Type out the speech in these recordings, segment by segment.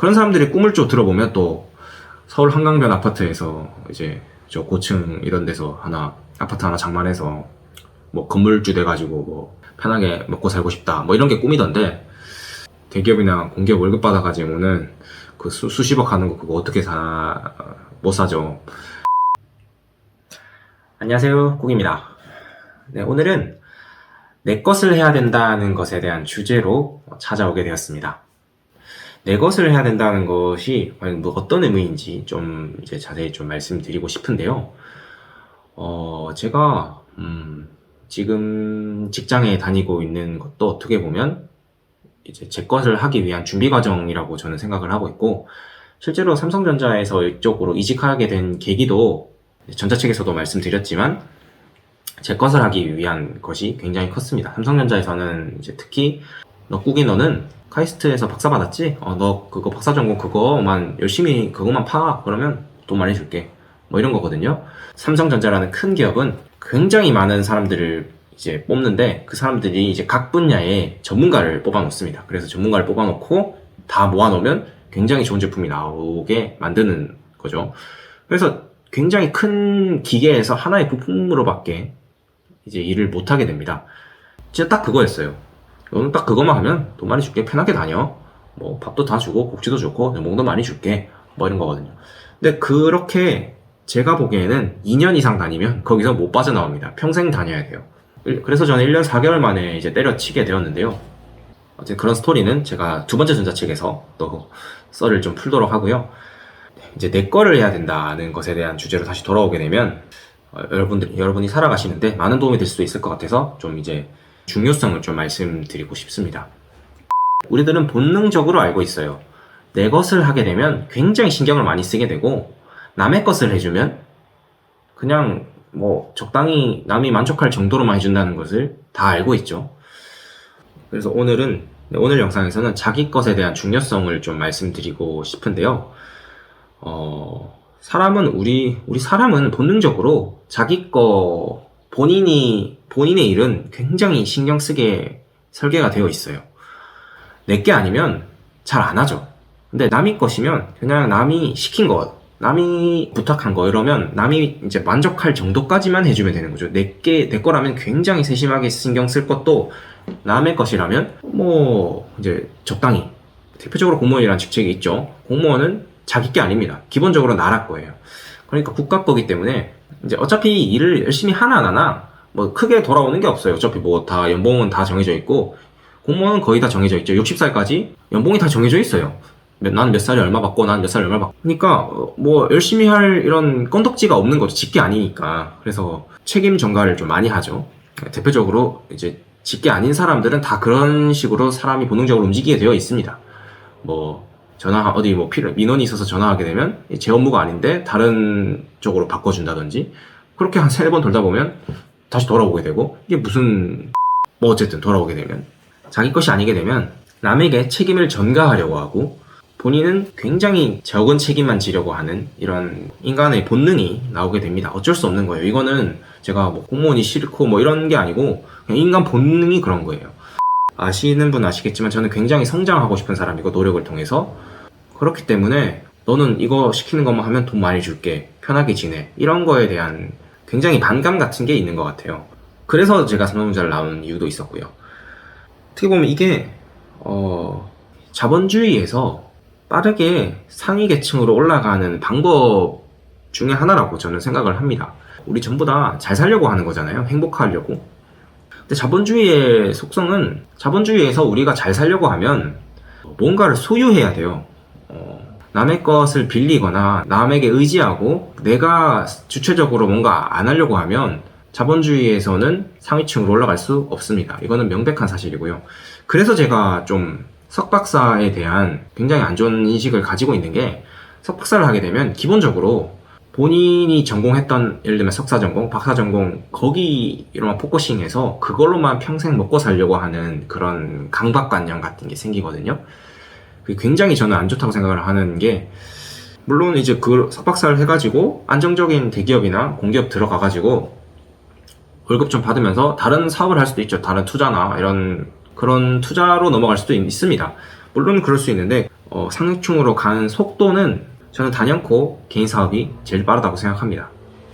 그런 사람들이 꿈을 좀 들어보면 또 서울 한강변 아파트에서 이제 저 고층 이런 데서 하나 아파트 하나 장만해서 뭐 건물주 돼가지고 뭐 편하게 먹고 살고 싶다 뭐 이런 게 꿈이던데 대기업이나 공기업 월급 받아가지고는 그 수, 수십억 하는 거 그거 어떻게 사 못 사죠. 안녕하세요 국입니다. 네 오늘은 내 것을 해야 된다는 것에 대한 주제로 찾아오게 되었습니다. 내 것을 해야 된다는 것이 과연 뭐 어떤 의미인지 좀 이제 자세히 좀 말씀드리고 싶은데요. 어, 제가, 음, 지금 직장에 다니고 있는 것도 어떻게 보면 이제 제 것을 하기 위한 준비 과정이라고 저는 생각을 하고 있고, 실제로 삼성전자에서 이쪽으로 이직하게 된 계기도 전자책에서도 말씀드렸지만, 제 것을 하기 위한 것이 굉장히 컸습니다. 삼성전자에서는 이제 특히 너 꾸기 너는 카이스트에서 박사 받았지? 어, 너 그거 박사 전공 그거만 열심히 그거만 파 그러면 돈 많이 줄게. 뭐 이런 거거든요. 삼성전자라는 큰 기업은 굉장히 많은 사람들을 이제 뽑는데 그 사람들이 이제 각 분야의 전문가를 뽑아 놓습니다. 그래서 전문가를 뽑아 놓고 다 모아 놓으면 굉장히 좋은 제품이 나오게 만드는 거죠. 그래서 굉장히 큰 기계에서 하나의 부품으로밖에 이제 일을 못 하게 됩니다. 진짜 딱 그거였어요. 너는 딱 그것만 하면 돈 많이 줄게. 편하게 다녀. 뭐 밥도 다 주고 곡지도 좋고 연봉도 많이 줄게. 뭐 이런 거거든요. 근데 그렇게 제가 보기에는 2년 이상 다니면 거기서 못 빠져나옵니다. 평생 다녀야 돼요. 일- 그래서 저는 1년 4개월 만에 이제 때려치게 되었는데요. 어쨌든 그런 스토리는 제가 두 번째 전자 책에서 또 썰을 좀 풀도록 하고요. 이제 내 거를 해야 된다는 것에 대한 주제로 다시 돌아오게 되면 어, 여러분들 여러분이 살아가시는데 많은 도움이 될 수도 있을 것 같아서 좀 이제 중요성을 좀 말씀드리고 싶습니다. 우리들은 본능적으로 알고 있어요. 내 것을 하게 되면 굉장히 신경을 많이 쓰게 되고 남의 것을 해주면 그냥 뭐 적당히 남이 만족할 정도로만 해준다는 것을 다 알고 있죠. 그래서 오늘은 네, 오늘 영상에서는 자기 것에 대한 중요성을 좀 말씀드리고 싶은데요. 어, 사람은 우리 우리 사람은 본능적으로 자기 거 본인이 본인의 일은 굉장히 신경 쓰게 설계가 되어 있어요. 내게 아니면 잘 안 하죠. 근데 남이 것이면 그냥 남이 시킨 것, 남이 부탁한 거 이러면 남이 이제 만족할 정도까지만 해주면 되는 거죠. 내게 내 거라면 굉장히 세심하게 신경 쓸 것도 남의 것이라면 뭐 이제 적당히 대표적으로 공무원이라는 직책이 있죠. 공무원은 자기 게 아닙니다. 기본적으로 나라 거예요. 그러니까 국가 거기 때문에 이제 어차피 일을 열심히 하나 안 하나 뭐 크게 돌아오는 게 없어요. 어차피 뭐 다 연봉은 다 정해져 있고 공무원은 거의 다 정해져 있죠. 60살까지 연봉이 다 정해져 있어요. 나는 몇 살에 얼마 받고 나는 몇 살에 얼마 받고 그러니까 어, 뭐 열심히 할 이런 건덕지가 없는 거죠. 직계 아니니까. 그래서 책임 전가를 좀 많이 하죠. 대표적으로 이제 직계 아닌 사람들은 다 그런 식으로 사람이 본능적으로 움직이게 되어 있습니다. 뭐 전화 어디 뭐 필요 민원이 있어서 전화하게 되면 제 업무가 아닌데 다른 쪽으로 바꿔준다든지 그렇게 한 세 번 돌다 보면 다시 돌아오게 되고 이게 무슨 뭐 어쨌든 돌아오게 되면 자기 것이 아니게 되면 남에게 책임을 전가하려고 하고 본인은 굉장히 적은 책임만 지려고 하는 이런 인간의 본능이 나오게 됩니다. 어쩔 수 없는 거예요. 이거는 제가 뭐 공무원이 싫고 뭐 이런 게 아니고 그냥 인간 본능이 그런 거예요. 아시는 분 아시겠지만 저는 굉장히 성장하고 싶은 사람이고 노력을 통해서 그렇기 때문에 너는 이거 시키는 것만 하면 돈 많이 줄게 편하게 지내 이런 거에 대한 굉장히 반감 같은 게 있는 것 같아요. 그래서 제가 삼성전자를 나온 이유도 있었고요. 어떻게 보면 이게 어, 자본주의에서 빠르게 상위 계층으로 올라가는 방법 중에 하나라고 저는 생각을 합니다. 우리 전부 다 잘 살려고 하는 거잖아요. 행복하려고. 근데 자본주의의 속성은 자본주의에서 우리가 잘 살려고 하면 뭔가를 소유해야 돼요. 어, 남의 것을 빌리거나 남에게 의지하고 내가 주체적으로 뭔가 안 하려고 하면 자본주의에서는 상위층으로 올라갈 수 없습니다. 이거는 명백한 사실이고요. 그래서 제가 좀 석박사에 대한 굉장히 안 좋은 인식을 가지고 있는 게 석박사를 하게 되면 기본적으로 본인이 전공했던 예를 들면 석사 전공, 박사 전공 거기로만 포커싱해서 그걸로만 평생 먹고 살려고 하는 그런 강박관념 같은 게 생기거든요. 굉장히 저는 안 좋다고 생각을 하는 게 물론 이제 그 석박사를 해가지고 안정적인 대기업이나 공기업 들어가가지고 월급 좀 받으면서 다른 사업을 할 수도 있죠. 다른 투자나 이런 그런 투자로 넘어갈 수도 있, 습니다 물론 그럴 수 있는데 어, 상층으로 가는 속도는 저는 단연코 개인 사업이 제일 빠르다고 생각합니다.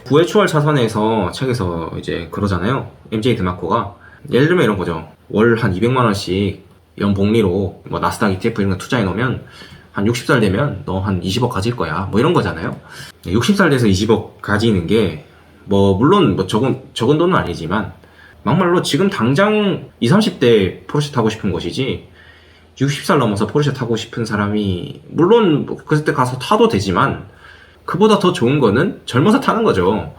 부의 추월 차선에서 책에서 이제 그러잖아요. MJ 드마코가 예를 들면 이런 거죠. 월 한 200만 원씩 연복리로 뭐 나스닥 ETF 이런 거 투자해 놓으면 한 60살 되면 너 한 20억 가질 거야. 뭐 이런 거잖아요. 60살 돼서 20억 가지는 게 뭐 물론 뭐 적은 적은 돈은 아니지만 막말로 지금 당장 20, 30대 포르쉐 타고 싶은 것이지 60살 넘어서 포르쉐 타고 싶은 사람이 물론 뭐 그때 가서 타도 되지만 그보다 더 좋은 거는 젊어서 타는 거죠.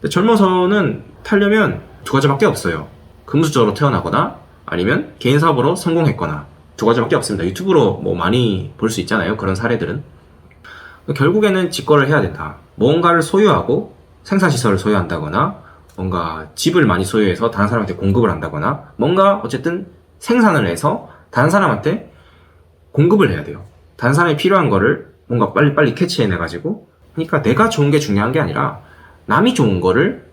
근데 젊어서는 타려면 두 가지밖에 없어요. 금수저로 태어나거나 아니면 개인 사업으로 성공했거나 두 가지밖에 없습니다. 유튜브로 뭐 많이 볼 수 있잖아요. 그런 사례들은. 결국에는 직거를 해야 된다. 뭔가를 소유하고 생산시설을 소유한다거나 뭔가 집을 많이 소유해서 다른 사람한테 공급을 한다거나 뭔가 어쨌든 생산을 해서 다른 사람한테 공급을 해야 돼요. 다른 사람이 필요한 거를 뭔가 빨리빨리 캐치해내가지고 그러니까 내가 좋은 게 중요한 게 아니라 남이 좋은 거를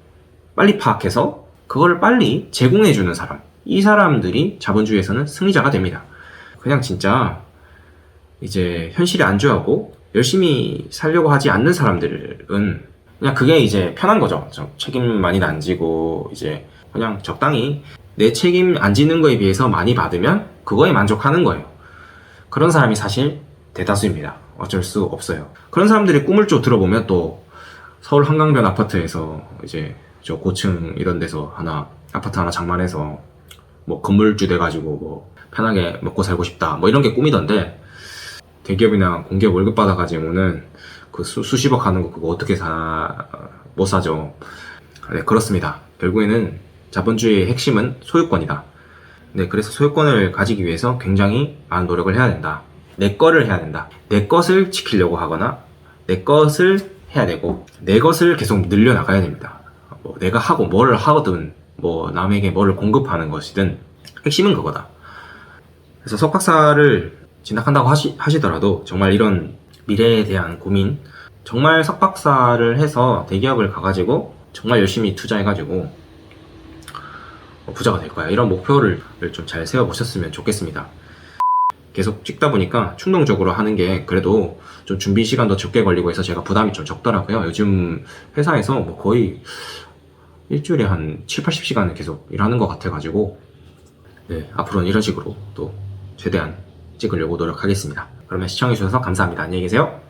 빨리 파악해서 그거를 빨리 제공해주는 사람 이 사람들이 자본주의에서는 승리자가 됩니다. 그냥 진짜 이제 현실에 안주하고 열심히 살려고 하지 않는 사람들은 그냥 그게 이제 편한 거죠. 좀 책임 많이 안 지고 이제 그냥 적당히 내 책임 안 지는 거에 비해서 많이 받으면 그거에 만족하는 거예요. 그런 사람이 사실 대다수입니다. 어쩔 수 없어요. 그런 사람들이 꿈을 좀 들어보면 또 서울 한강변 아파트에서 이제 저 고층 이런 데서 하나 아파트 하나 장만해서 뭐 건물주 돼가지고 뭐 편하게 먹고 살고 싶다 뭐 이런 게 꿈이던데 대기업이나 공기업 월급 받아가지고는 그 수, 수십억 하는 거 그거 어떻게 사, 못 사죠. 네, 그렇습니다. 결국에는 자본주의의 핵심은 소유권이다. 네, 그래서 소유권을 가지기 위해서 굉장히 많은 노력을 해야 된다. 내 거를 해야 된다. 내 것을 지키려고 하거나 내 것을 해야 되고 내 것을 계속 늘려나가야 됩니다. 뭐 내가 하고 뭐를 하거든 뭐 남에게 뭐를 공급하는 것이든 핵심은 그거다. 그래서 석박사를 진학한다고 하시, 하시더라도 정말 이런 미래에 대한 고민 정말 석박사를 해서 대기업을 가가지고 정말 열심히 투자해가지고 어, 부자가 될 거야. 이런 목표를 좀 잘 세워보셨으면 좋겠습니다. 계속 찍다 보니까 충동적으로 하는 게 그래도 좀 준비 시간도 적게 걸리고 해서 제가 부담이 좀 적더라고요. 요즘 회사에서 뭐 거의 일주일에 한 7, 80시간을 계속 일하는 것 같아가지고 네, 앞으로는 이런 식으로 또 최대한 찍으려고 노력하겠습니다. 그러면 시청해주셔서 감사합니다. 안녕히 계세요.